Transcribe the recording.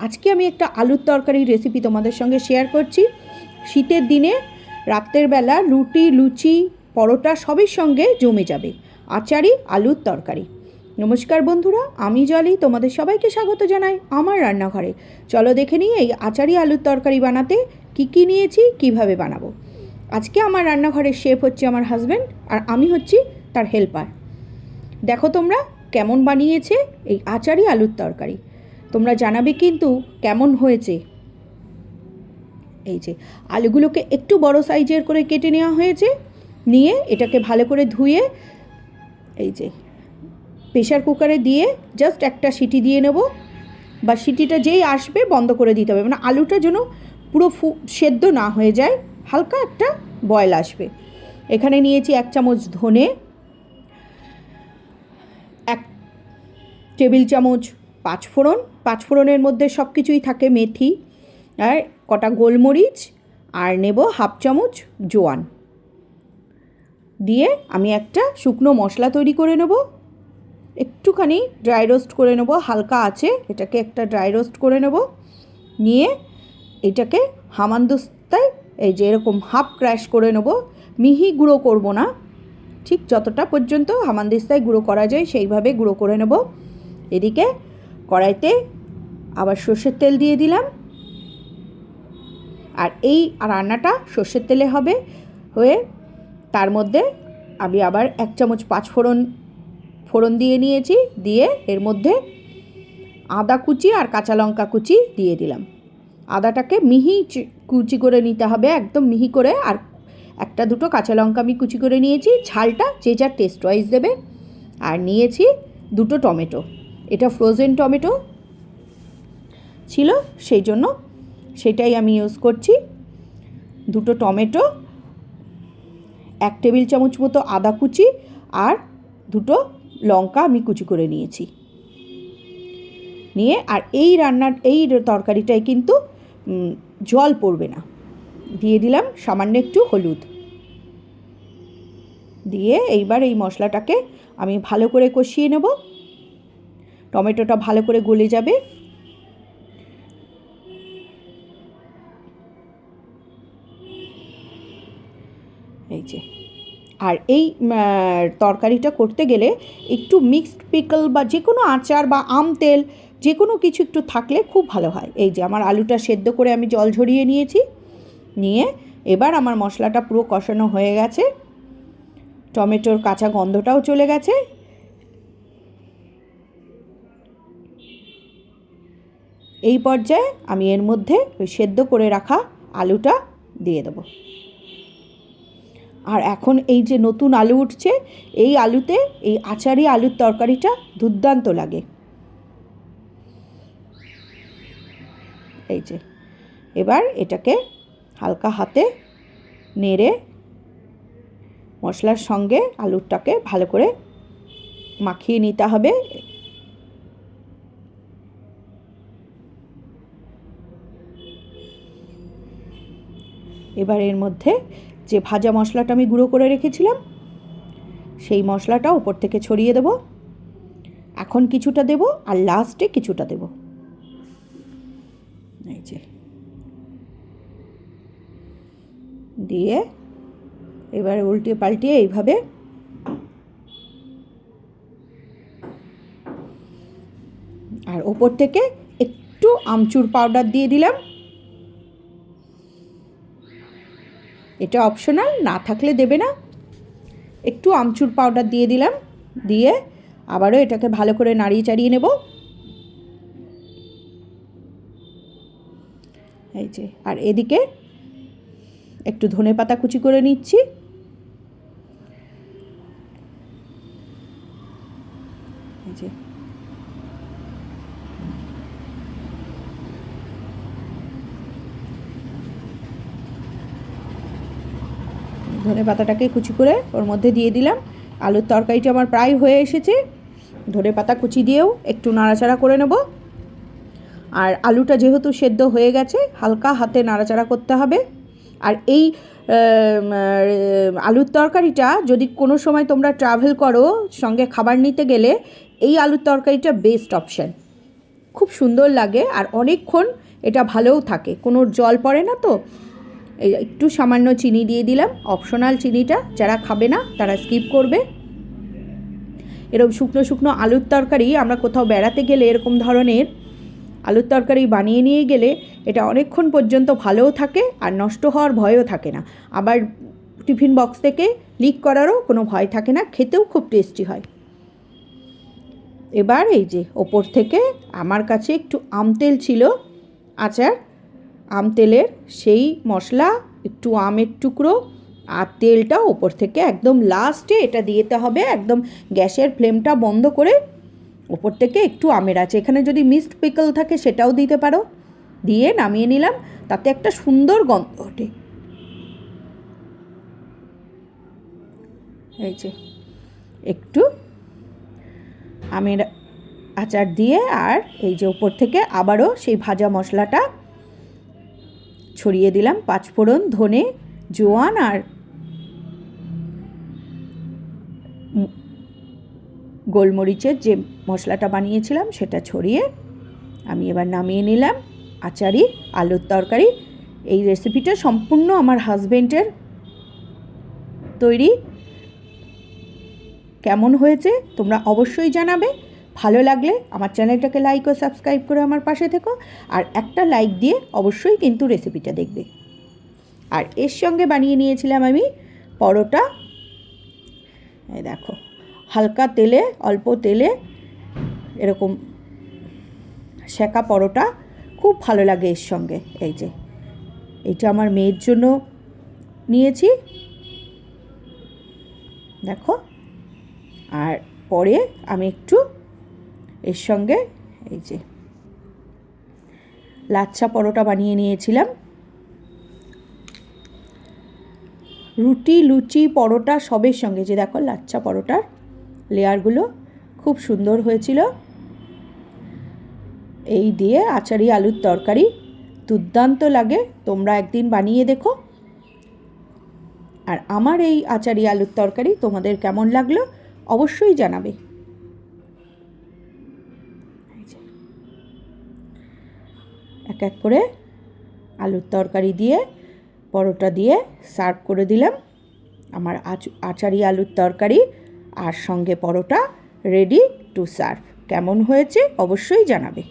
আজকে আমি একটা আলুর তরকারির রেসিপি তোমাদের সঙ্গে শেয়ার করছি। শীতের দিনে রাত্রের বেলা রুটি, লুচি, পরোটা সবের সঙ্গে জমে যাবে। আচারি, আলুর তরকারি। নমস্কার বন্ধুরা, আমি জলি, তোমাদের সবাইকে স্বাগত জানাই আমার রান্নাঘরে। চলো দেখে নিই এই আচারি, আলুর তরকারি বানাতে কি কি নিয়েছি, কীভাবে বানাবো। আজকে আমার রান্নাঘরের শেফ হচ্ছে আমার হাজব্যান্ড আর আমি হচ্ছি তার হেল্পার দেখো তোমরা কেমন বানিয়েছে এই আচারি, আলুর তরকারি। তোমরা জানাবে কিন্তু কেমন হয়েছে। এই যে, আলুগুলোকে একটু বড় সাইজের করে কেটে নেওয়া হয়েছে। নিয়ে এটাকে ভালো করে ধুয়ে, এই যে প্রেশার কুকারে দিয়ে জাস্ট একটা সিটি দিয়ে নেব। বা সিটিটা যেই আসবে বন্ধ করে দিতে হবে। মানে আলুটা যেন পুরো ফু, সেদ্ধ না হয়ে যায়, হালকা একটা বয়েল আসবে। এখানে নিয়েছি এক চামচ ধনে, এক টেবিল চামচ পাঁচফোড়ন। পাঁচফোড়নের মধ্যে সব কিছুই থাকে মেথি, আর কটা গোলমরিচ, আর নেব হাফ চামচ জোয়ান। দিয়ে আমি একটা শুকনো মশলা তৈরি করে নেব। একটুখানি ড্রাই রোস্ট করে নেব, হালকা আছে, এটাকে একটা ড্রাই রোস্ট করে নেব। নিয়ে এটাকে হামানদস্তায় এই যে এরকম হাফ ক্র্যাশ করে নেব। মিহি গুঁড়ো করব না। ঠিক যতটা পর্যন্ত হামানদিস্তায় গুঁড়ো করা যায় সেইভাবে গুঁড়ো করে নেব। এদিকে কড়াইতে আবার সর্ষের তেল দিয়ে দিলাম। আর এই রান্নাটা সর্ষের তেলে হবে হয়ে তার মধ্যে আমি আবার এক চামচ পাঁচ ফোড়ন ফোড়ন দিয়ে নিয়েছি, দিয়ে এর মধ্যে আদা কুচি আর কাঁচা লঙ্কা কুচি দিয়ে দিলাম। আদাটাকে মিহি কুচি করে নিতে হবে, একদম মিহি করে। আর একটা দুটো কাঁচা লঙ্কা আমি কুচি করে নিয়েছি। ঝালটা যে যার টেস্ট ওয়াইজ দেবে। আর নিয়েছি দুটো টমেটো। এটা ফ্রোজেন টমেটো ছিল, সেই জন্য সেটাই আমি ইউজ করছি। দুটো টমেটো এক টেবিল চামচ মতো আদা কুচি আর দুটো লঙ্কা আমি কুচি করে নিয়েছি। নিয়ে আর এই রান্নার, এই তরকারিটায় কিন্তু জল পড়বে না। দিয়ে দিলাম সামান্য একটু হলুদ। দিয়ে এইবার এই মশলাটাকে আমি ভালো করে কষিয়ে নেব। টমেটোটা ভালো করে গলে যাবে। এই যে। আর এই তরকারিটা করতে গেলে একটু মিক্সড পিকল বা যে কোনো আচার বা আম তেল যে কোনো কিছু একটু থাকলে খুব ভালো হয়। এই যে আমার আলুটা সেদ্ধ করে আমি জল ঝরিয়ে নিয়েছি। নিয়ে এবার আমার মশলাটা পুরো কষানো হয়ে গেছে। টমেটোর কাঁচা গন্ধটাও চলে গেছে। এই পর্যায়ে আমি এর মধ্যে ওই সেদ্ধ করে রাখা আলুটা দিয়ে দেবো। আর এখন এই যে নতুন আলু উঠছে, এই আলুতে এই আচারি আলুর তরকারিটা দুর্দান্ত লাগে। এই যে, এবার এটাকে হালকা হাতে নেড়ে মশলার সঙ্গে আলুরটাকে ভালো করে মাখিয়ে নিতে হবে। এবার এর মধ্যে যে ভাজা মশলাটা আমি গুঁড়ো করে রেখেছিলাম, সেই মশলাটা উপর থেকে ছড়িয়ে দেব। এখন কিছুটা দেব আর লাস্টে কিছুটা দেব। এই যে। দিয়ে এবারে উল্টে পাল্টিয়ে এইভাবে আর ওপর থেকে একটু আমচুর পাউডার দিয়ে দিলাম। এটা অপশনাল না থাকলে দেবে না। একটু আমচুর পাউডার দিয়ে দিলাম, দিয়ে আবারও এটাকে ভালো করে নাড়িয়ে চাড়িয়ে নেব। এই যে, আর এদিকে একটু ধনে পাতা কুচি করে নিচ্ছি। এই যে ধনে পাতাটাকে কুচি করে ওর মধ্যে দিয়ে দিলাম। আলুর তরকারিটা আমার প্রায় হয়ে এসেছে। ধনে পাতা কুচি দিয়েও একটু নাড়াচাড়া করে নেব। আর আলুটা যেহেতু সেদ্ধ হয়ে গেছে, হালকা হাতে নাড়াচাড়া করতে হবে। আর এই আলুর তরকারিটা যদি কোনো সময় তোমরা ট্রাভেল করো, সঙ্গে খাবার নিতে গেলে, এই আলুর তরকারিটা বেস্ট অপশান খুব সুন্দর লাগে আর অনেকক্ষণ এটা ভালোও থাকে। কোনো জল পড়ে না তো? একটু সামান্য চিনি দিয়ে দিলাম। অপশনাল চিনিটা যারা খাবে না, তারা স্কিপ করবে। এরকম শুকনো শুকনো আলুর তরকারি আমরা কোথাও বেড়াতে গেলে এরকম ধরনের আলুর তরকারি বানিয়ে নিয়ে গেলে এটা অনেকক্ষণ পর্যন্ত ভালোও থাকে আর নষ্ট হওয়ার ভয়ও থাকে না। আবার টিফিন বক্স থেকে লিক করারও কোনো ভয় থাকে না, খেতেও খুব টেস্টি হয়। এবার এই যে ওপর থেকে আমার কাছে একটু আম তেল ছিল আচার আম তেলের সেই মশলা, একটু আমের টুকরো আর তেলটা ওপর থেকে একদম লাস্টে এটা দিতে হবে, একদম গ্যাসের ফ্লেমটা বন্ধ করে ওপর থেকে একটু আমের আছে। এখানে যদি মিক্সড পিকল থাকে সেটাও দিতে পারো। দিয়ে নামিয়ে নিলাম, তাতে একটা সুন্দর গন্ধ ওঠে। এই যে, একটু আমের আচার দিয়ে আর এই যে উপর থেকে আবারও সেই ভাজা মশলাটা ছড়িয়ে দিলাম পাঁচফোড়ন ধনে, জোয়ান আর গোলমরিচের যে মশলাটা বানিয়েছিলাম সেটা ছড়িয়ে আমি এবার নামিয়ে নিলাম আচারি, আলুর তরকারি। এই রেসিপিটা সম্পূর্ণ আমার হাজবেন্ডের তৈরি। কেমন হয়েছে তোমরা অবশ্যই জানাবে। ভালো লাগলে আমার চ্যানেলটাকে লাইক ও সাবস্ক্রাইব করে আমার পাশে থেকো, আর একটা লাইক দিয়ে অবশ্যই কিন্তু রেসিপিটা দেখবে। আর এর সঙ্গে বানিয়ে নিয়েছিলাম আমি পরোটা। এই দেখো, হালকা তেলে, অল্প তেলে এরকম সেকা পরোটা। খুব ভালো লাগে এর সঙ্গে, এই যে। এইটা আমার মেয়ের জন্য নিয়েছি। দেখো, আর পরে আমি একটু এর সঙ্গে এই যে লাচ্ছা পরোটা বানিয়ে নিয়েছিলাম। রুটি, লুচি, পরোটা সবের সঙ্গে। যে দেখো লাচ্ছা পরোটার লেয়ারগুলো খুব সুন্দর হয়েছিল। এই দিয়ে আচারি আলুর তরকারি দুর্দান্ত লাগে, তোমরা একদিন বানিয়ে দেখো। আর আমার এই আচারি আলুর তরকারি তোমাদের কেমন লাগল অবশ্যই জানাবে। এক এক করে আলুর তরকারি দিয়ে, পরোটা দিয়ে সার্ভ করে দিলাম। আমার আচারি আলুর তরকারি আর সঙ্গে পরোটা রেডি টু সার্ভ। কেমন হয়েছে অবশ্যই জানাবে।